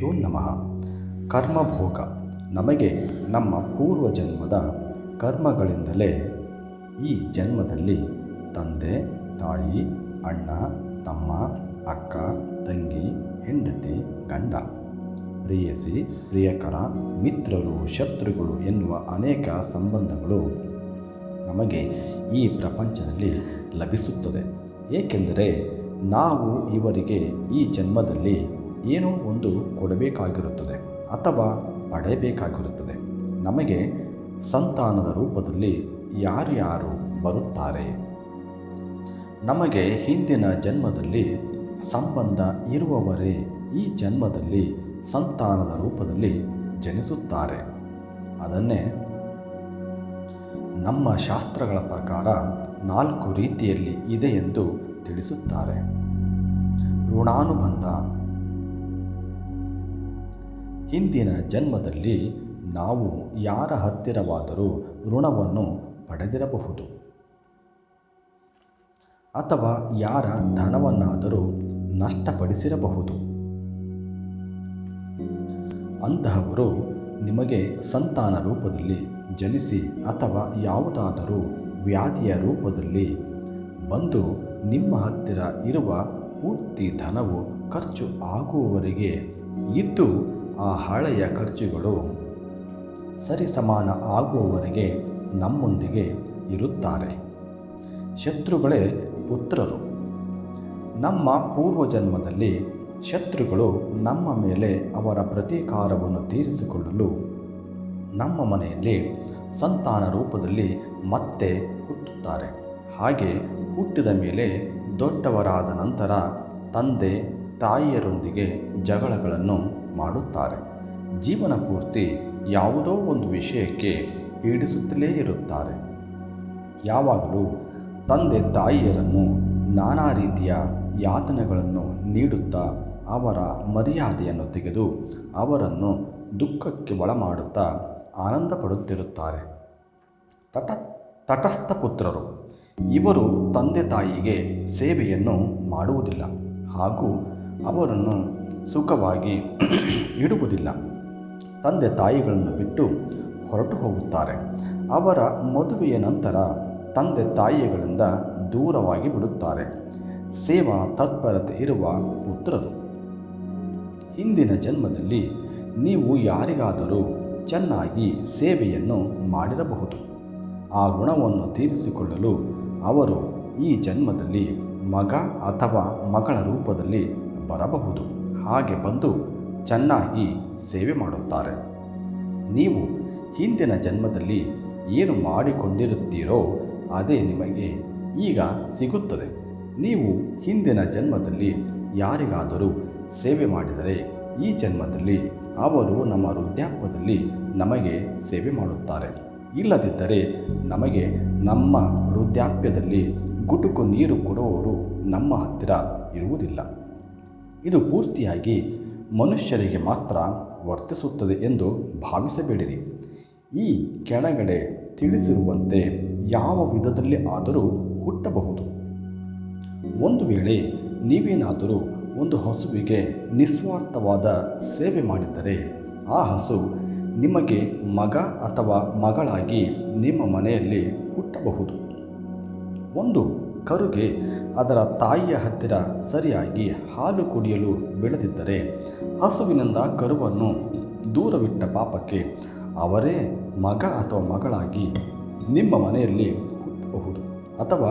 ಗುರುಭ್ಯೋ ನಮಃ. ಕರ್ಮಭೋಗ ನಮಗೆ ನಮ್ಮ ಪೂರ್ವ ಜನ್ಮದ ಕರ್ಮಗಳಿಂದಲೇ ಈ ಜನ್ಮದಲ್ಲಿ ತಂದೆ, ತಾಯಿ, ಅಣ್ಣ, ತಮ್ಮ, ಅಕ್ಕ, ತಂಗಿ, ಹೆಂಡತಿ, ಗಂಡ. ಪ್ರೇಯಸಿ, ಪ್ರಿಯಕರ, ಮಿತ್ರರು, ಶತ್ರುಗಳು ಎನ್ನುವ ಅನೇಕ ಸಂಬಂಧಗಳು ನಮಗೆ ಈ ಪ್ರಪಂಚದಲ್ಲಿ ಲಭಿಸುತ್ತದೆ. ಏಕೆಂದರೆ ನಾವು ಇವರಿಗೆ ಈ ಜನ್ಮದಲ್ಲಿ ಏನೋ ಒಂದು ಕೊಡಬೇಕಾಗಿರುತ್ತದೆ ಅಥವಾ ಪಡೆಯಬೇಕಾಗಿರುತ್ತದೆ. ನಮಗೆ ಸಂತಾನದ ರೂಪದಲ್ಲಿ ಯಾರು ಯಾರು ಬರುತ್ತಾರೆ? ನಮಗೆ ಹಿಂದಿನ ಜನ್ಮದಲ್ಲಿ ಸಂಬಂಧ ಇರುವವರೇ ಈ ಜನ್ಮದಲ್ಲಿ ಸಂತಾನದ ರೂಪದಲ್ಲಿ ಜನಿಸುತ್ತಾರೆ. ಅದನ್ನೇ ನಮ್ಮ ಶಾಸ್ತ್ರಗಳ ಪ್ರಕಾರ ನಾಲ್ಕು ರೀತಿಯಲ್ಲಿ ಇದೆ ಎಂದು ತಿಳಿಸುತ್ತಾರೆ. ಋಣಾನುಬಂಧ ಹಿಂದಿನ ಜನ್ಮದಲ್ಲಿ ನಾವು ಯಾರ ಹತ್ತಿರವಾದರೂ ಋಣವನ್ನು ಪಡೆದಿರಬಹುದು. ಅಥವಾ ಯಾರ ಧನವನ್ನಾದರೂ ನಷ್ಟಪಡಿಸಿರಬಹುದು. ಅಂತಹವರು ನಿಮಗೆ ಸಂತಾನ ರೂಪದಲ್ಲಿ ಜನಿಸಿ ಅಥವಾ ಯಾವುದಾದರೂ ವ್ಯಾಧಿಯ ರೂಪದಲ್ಲಿ ಬಂದು ನಿಮ್ಮ ಹತ್ತಿರ ಇರುವ ಪೂರ್ತಿ ಧನವು ಖರ್ಚು ಆಗುವವರೆಗೆ ಇದ್ದು ಆ ಹಳೆಯ ಖರ್ಚುಗಳು ಸರಿಸಮಾನ ಆಗುವವರೆಗೆ ನಮ್ಮೊಂದಿಗೆ ಇರುತ್ತಾರೆ. ಶತ್ರುಗಳೇ ಪುತ್ರರು. ನಮ್ಮ ಪೂರ್ವಜನ್ಮದಲ್ಲಿ ಶತ್ರುಗಳು ನಮ್ಮ ಮೇಲೆ ಅವರ ಪ್ರತೀಕಾರವನ್ನು ತೀರಿಸಿಕೊಳ್ಳಲು ನಮ್ಮ ಮನೆಯಲ್ಲಿ ಸಂತಾನ ರೂಪದಲ್ಲಿ ಮತ್ತೆ ಹುಟ್ಟುತ್ತಾರೆ. ಹಾಗೆ ಹುಟ್ಟಿದ ಮೇಲೆ ದೊಡ್ಡವರಾದ ನಂತರ ತಂದೆ ತಾಯಿಯರೊಂದಿಗೆ ಜಗಳಗಳನ್ನು ಮಾಡುತ್ತಾರೆ. ಜೀವನ ಪೂರ್ತಿ ಯಾವುದೋ ಒಂದು ವಿಷಯಕ್ಕೆ ಪೀಡಿಸುತ್ತಲೇ ಇರುತ್ತಾರೆ. ಯಾವಾಗಲೂ ತಂದೆ ತಾಯಿಯರನ್ನು ನಾನಾ ರೀತಿಯ ಯಾತನೆಗಳನ್ನು ನೀಡುತ್ತಾ ಅವರ ಮರ್ಯಾದೆಯನ್ನು ತೆಗೆದು ಅವರನ್ನು ದುಃಖಕ್ಕೆ ಒಳಮಾಡುತ್ತಾ ಆನಂದ ಪಡುತ್ತಿರುತ್ತಾರೆ ತಟ, ತಟಸ್ಥ ಪುತ್ರರು, ಇವರು ತಂದೆ ತಾಯಿಗೆ ಸೇವೆಯನ್ನು ಮಾಡುವುದಿಲ್ಲ. ಹಾಗೂ ಅವರನ್ನು ಸುಖವಾಗಿ ಇಡುವುದಿಲ್ಲ. ತಂದೆ ತಾಯಿಗಳನ್ನು ಬಿಟ್ಟು ಹೊರಟು ಹೋಗುತ್ತಾರೆ. ಅವರ ಮದುವೆಯ ನಂತರ ತಂದೆ ತಾಯಿಗಳಿಂದ ದೂರವಾಗಿ ಬಿಡುತ್ತಾರೆ. ಸೇವಾ ತತ್ಪರತೆ ಇರುವ ಪುತ್ರರು. ಹಿಂದಿನ ಜನ್ಮದಲ್ಲಿ ನೀವು ಯಾರಿಗಾದರೂ ಚೆನ್ನಾಗಿ ಸೇವೆಯನ್ನು ಮಾಡಿರಬಹುದು. ಆ ಋಣವನ್ನು ತೀರಿಸಿಕೊಳ್ಳಲು ಅವರು ಈ ಜನ್ಮದಲ್ಲಿ ಮಗ ಅಥವಾ ಮಗಳ ರೂಪದಲ್ಲಿ ಬರಬಹುದು. ಹಾಗೆ ಬಂದು ಚೆನ್ನಾಗಿ ಸೇವೆ ಮಾಡುತ್ತಾರೆ. ನೀವು ಹಿಂದಿನ ಜನ್ಮದಲ್ಲಿ ಏನು ಮಾಡಿಕೊಂಡಿರುತ್ತೀರೋ ಅದೇ ನಿಮಗೆ ಈಗ ಸಿಗುತ್ತದೆ. ನೀವು ಹಿಂದಿನ ಜನ್ಮದಲ್ಲಿ ಯಾರಿಗಾದರೂ ಸೇವೆ ಮಾಡಿದರೆ ಈ ಜನ್ಮದಲ್ಲಿ ಅವರು ನಮ್ಮ ವೃದ್ಧಾಪ್ಯದಲ್ಲಿ ನಮಗೆ ಸೇವೆ ಮಾಡುತ್ತಾರೆ. ಇಲ್ಲದಿದ್ದರೆ ನಮಗೆ ನಮ್ಮ ವೃದ್ಧಾಪ್ಯದಲ್ಲಿ ಗುಟುಕು ನೀರು ಕೊಡುವವರು ನಮ್ಮ ಹತ್ತಿರ ಇರುವುದಿಲ್ಲ. ಇದು ಪೂರ್ತಿಯಾಗಿ ಮನುಷ್ಯರಿಗೆ ಮಾತ್ರ ವರ್ತಿಸುತ್ತದೆ ಎಂದು ಭಾವಿಸಬೇಡಿರಿ. ಈ ಕೆಳಗಡೆ ತಿಳಿಸಿರುವಂತೆ ಯಾವ ವಿಧದಲ್ಲಿ ಆದರೂ ಹುಟ್ಟಬಹುದು. ಒಂದು ವೇಳೆ ನೀವೇನಾದರೂ ಒಂದು ಹಸುವಿಗೆ ನಿಸ್ವಾರ್ಥವಾದ ಸೇವೆ ಮಾಡಿದ್ದರೆ, ಆ ಹಸು ನಿಮಗೆ ಮಗ ಅಥವಾ ಮಗಳಾಗಿ ನಿಮ್ಮ ಮನೆಯಲ್ಲಿ ಹುಟ್ಟಬಹುದು. ಒಂದು ಕರುಗೆ ಅದರ ತಾಯಿಯ ಹತ್ತಿರ ಸರಿಯಾಗಿ ಹಾಲು ಕುಡಿಯಲು ಬಿಡದಿದ್ದರೆ ಹಸುವಿನಿಂದ ಕರುವನ್ನು ದೂರವಿಟ್ಟ ಪಾಪಕ್ಕೆ ಅವರೇ ಮಗ ಅಥವಾ ಮಗಳಾಗಿ ನಿಮ್ಮ ಮನೆಯಲ್ಲಿ ಹುಟ್ಟಬಹುದು. ಅಥವಾ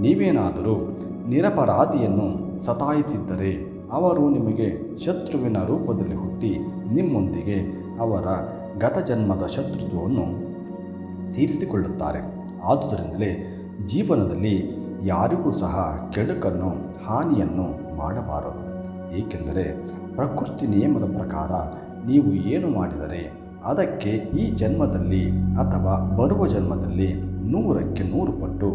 ನೀವೇನಾದರೂ ನಿರಪರಾಧಿಯನ್ನು ಸತಾಯಿಸಿದ್ದರೆ ಅವರು ನಿಮಗೆ ಶತ್ರುವಿನ ರೂಪದಲ್ಲಿ ಹುಟ್ಟಿ ನಿಮ್ಮೊಂದಿಗೆ ಅವರ ಗತಜನ್ಮದ ಶತ್ರುತ್ವವನ್ನು ತೀರಿಸಿಕೊಳ್ಳುತ್ತಾರೆ. ಆದುದರಿಂದಲೇ ಜೀವನದಲ್ಲಿ ಯಾರಿಗೂ ಸಹ ಕೆಡುಕನ್ನು, ಹಾನಿಯನ್ನು ಮಾಡಬಾರದು. ಏಕೆಂದರೆ ಪ್ರಕೃತಿ ನಿಯಮದ ಪ್ರಕಾರ ನೀವು ಏನು ಮಾಡಿದರೆ ಅದಕ್ಕೆ ಈ ಜನ್ಮದಲ್ಲಿ ಅಥವಾ ಬರುವ ಜನ್ಮದಲ್ಲಿ ನೂರಕ್ಕೆ ನೂರು ಪಟ್ಟು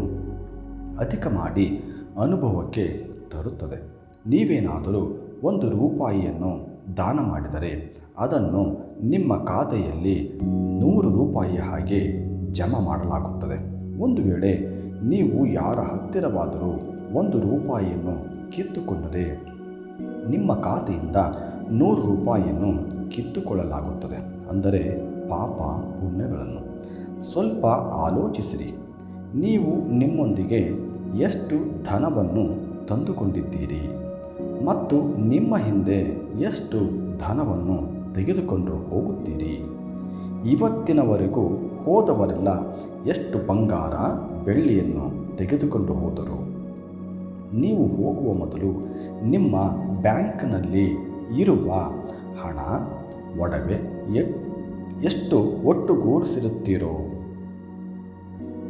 ಅಧಿಕ ಮಾಡಿ ಅನುಭವಕ್ಕೆ ತರುತ್ತದೆ. ನೀವೇನಾದರೂ ಒಂದು ರೂಪಾಯಿಯನ್ನು ದಾನ ಮಾಡಿದರೆ ಅದನ್ನು ನಿಮ್ಮ ಖಾತೆಯಲ್ಲಿ ನೂರು ರೂಪಾಯಿ ಹಾಗೆ ಜಮಾ ಮಾಡಲಾಗುತ್ತದೆ. ಒಂದು ವೇಳೆ ನೀವು ಯಾರ ಹತ್ತಿರವಾದರೂ ಒಂದು ರೂಪಾಯಿಯನ್ನು ಕಿತ್ತುಕೊಂಡರೆ ನಿಮ್ಮ ಖಾತೆಯಿಂದ ನೂರು ರೂಪಾಯಿಯನ್ನು ಕಿತ್ತುಕೊಳ್ಳಲಾಗುತ್ತದೆ. ಅಂದರೆ ಪಾಪ ಪುಣ್ಯಗಳನ್ನು. ಸ್ವಲ್ಪ ಆಲೋಚಿಸಿರಿ. ನೀವು ನಿಮ್ಮೊಂದಿಗೆ ಎಷ್ಟು ಧನವನ್ನು ತಂದುಕೊಂಡಿದ್ದೀರಿ ಮತ್ತು ನಿಮ್ಮ ಹಿಂದೆ ಎಷ್ಟು ಧನವನ್ನು ತೆಗೆದುಕೊಂಡು ಹೋಗುತ್ತೀರಿ? ಇವತ್ತಿನವರೆಗೂ ಹೋದವರೆಲ್ಲ ಎಷ್ಟು ಬಂಗಾರ, ಬೆಳ್ಳಿಯನ್ನು ತೆಗೆದುಕೊಂಡು ಹೋದರು. ನೀವು ಹೋಗುವ ಮೊದಲು ನಿಮ್ಮ ಬ್ಯಾಂಕ್ನಲ್ಲಿ ಇರುವ ಹಣ, ಒಡವೆ ಎಷ್ಟು ಒಟ್ಟುಗೂಡಿಸಿರುತ್ತೀರೋ,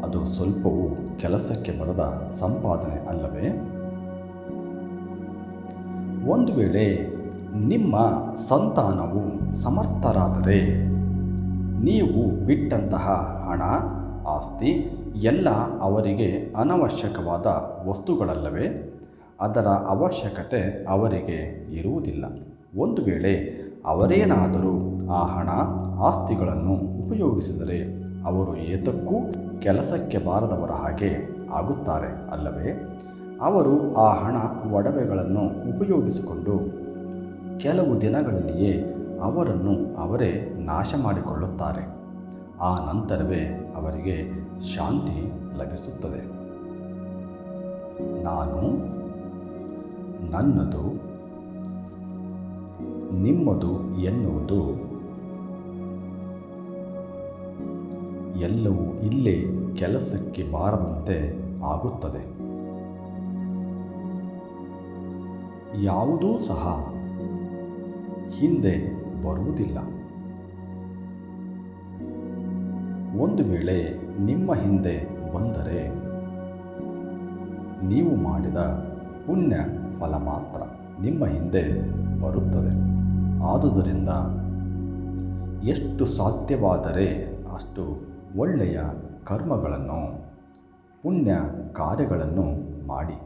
ಅದು ಸ್ವಲ್ಪವೂ ಕೆಲಸಕ್ಕೆ ಬರದ ಸಂಪಾದನೆ ಅಲ್ಲವೇ? ಒಂದು ವೇಳೆ ನಿಮ್ಮ ಸಂತಾನವು ಸಮರ್ಥರಾದರೆ ನೀವು ಬಿಟ್ಟಂತಹ ಹಣ, ಆಸ್ತಿ ಎಲ್ಲ ಅವರಿಗೆ ಅನವಶ್ಯಕವಾದ ವಸ್ತುಗಳಲ್ಲವೇ? ಅದರ ಅವಶ್ಯಕತೆ ಅವರಿಗೆ ಇರುವುದಿಲ್ಲ. ಒಂದು ವೇಳೆ ಅವರೇನಾದರೂ ಆ ಹಣ, ಆಸ್ತಿಗಳನ್ನು ಉಪಯೋಗಿಸಿದರೆ ಅವರು ಏತಕ್ಕೂ ಕೆಲಸಕ್ಕೆ ಬಾರದವರ ಹಾಗೆ ಆಗುತ್ತಾರೆ ಅಲ್ಲವೇ? ಅವರು ಆ ಹಣ, ಒಡವೆಗಳನ್ನು ಉಪಯೋಗಿಸಿಕೊಂಡು ಕೆಲವು ದಿನಗಳಲ್ಲಿಯೇ ಅವರನ್ನು ಅವರೇ ನಾಶ ಮಾಡಿಕೊಳ್ಳುತ್ತಾರೆ ಆ ನಂತರವೇ ಅವರಿಗೆ ಶಾಂತಿ ಲಭಿಸುತ್ತದೆ. ನಾನು ನನ್ನದು, ನಿಮ್ಮದು ಎನ್ನುವುದು ಎಲ್ಲವೂ ಇಲ್ಲೇ ಕೆಲಸಕ್ಕೆ ಬಾರದಂತೆ ಆಗುತ್ತದೆ. ಯಾವುದೂ ಸಹ ಹಿಂದೆ ಬರುವುದಿಲ್ಲ. ಒಂದು ವೇಳೆ ನಿಮ್ಮ ಹಿಂದೆ ಬಂದರೆ ನೀವು ಮಾಡಿದ ಪುಣ್ಯ ಫಲ ಮಾತ್ರ ನಿಮ್ಮ ಹಿಂದೆ ಬರುತ್ತದೆ. ಆದುದರಿಂದ ಎಷ್ಟು ಸಾಧ್ಯವಾದರೆ ಅಷ್ಟು ಒಳ್ಳೆಯ ಕರ್ಮಗಳನ್ನು, ಪುಣ್ಯ ಕಾರ್ಯಗಳನ್ನು ಮಾಡಿ.